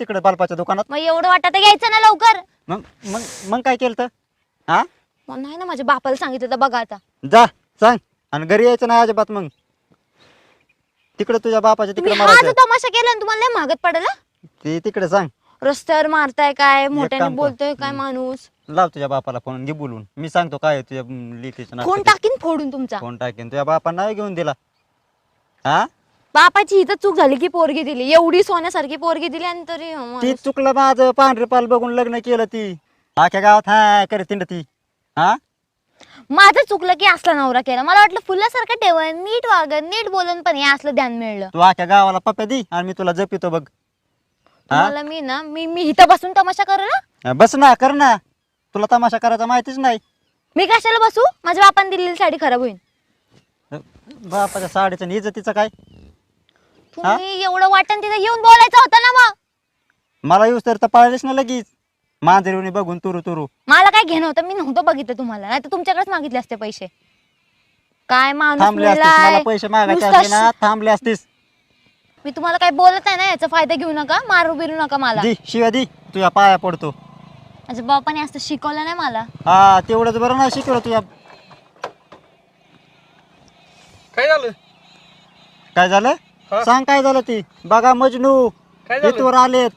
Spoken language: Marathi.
तिकडे बालपाच्या दुकानात? मग एवढं वाटत घ्यायचं ना लवकर. मग मग मग काय केलं तर? हा? मग नाही ना माझ्या बापाला सांगितलं तर बघा आता. जा सांग. आणि घरी यायचं नाही अजिबात मग. तिकडे तुझ्या बापाच्या तिकडे तुम्ही हा जो मारायचं तमाशा केला ना तुम्हाला नाही मागत पडेल? ते तिकडे सांग. रस्त्यावर मारताय काय मोठ्याने काम कर. बोलतोय काय. माणूस? लाव तुझ्या बापाला फोन घे बोलून. मी सांगतो काय आहे तुझ्या लिखीचं कोण टाकीन फोडून तुमचा. फोन टाकेन. तुझ्या बापांना नाही घेऊन दिला. हा? बापाची इथं चूक झाली की पोरगी दिली. एवढी सोन्यासारखी पोरगी दिली आणि तरी हं, ती माणूस- चुकलं माझं पांढरे पाल बघून लग्न केलं ती. आख्या गावात हा करे तिंड ती. हा? माझं चुकलं की असला नवरा केला. मला वाटलं फुलासारखं ठेव नीट वागत नीट बोलून पण हे असलं ध्यान मिळलं. तू आख्या गावाला पप्प्या दी आणि मी तुला जपितो बघ. हा? मला मी ना मी मी इथं बसून तमाशा करू ना? बस ना कर ना. तुला तमाशा करायचा माहितीच नाही. मी कशाला बसू? माझ्या बापाने दिलेली साडी खराब होईल बापाच्या साडीचं आणि इज्जतीचं काय? तुम्ही एवढं वाटण तिथं येऊन बोलायचं होतं ना मग. मला येऊस तर पाळलेच ना लगेच. मांजरीवणी बघून तुरु तुरु. मला काय घेणं होतं? मी नव्हतं बघितलं तुम्हाला. नाही तर तुमच्याकडेच मागितले असते पैसे. काय माणूस थांबले असतीस मला मेलाय. पैसे मागायचे नुसता असते ना थांबले असतीस. मी तुम्हाला काही बोलत नाही ना याचा फायदा घेऊ नका मारू बिरू नका मला. दी शिव्या दी तुझ्या पाया पडतो. माझ्या बापाने असं शिकवलं नाही मला. हा तेवढंच बरं नाही शिकवलं तुझ्या. काय झालं? काय झालं? सांग काय झालं ती? बघा मजनू काय झालं? इथवर आलेत.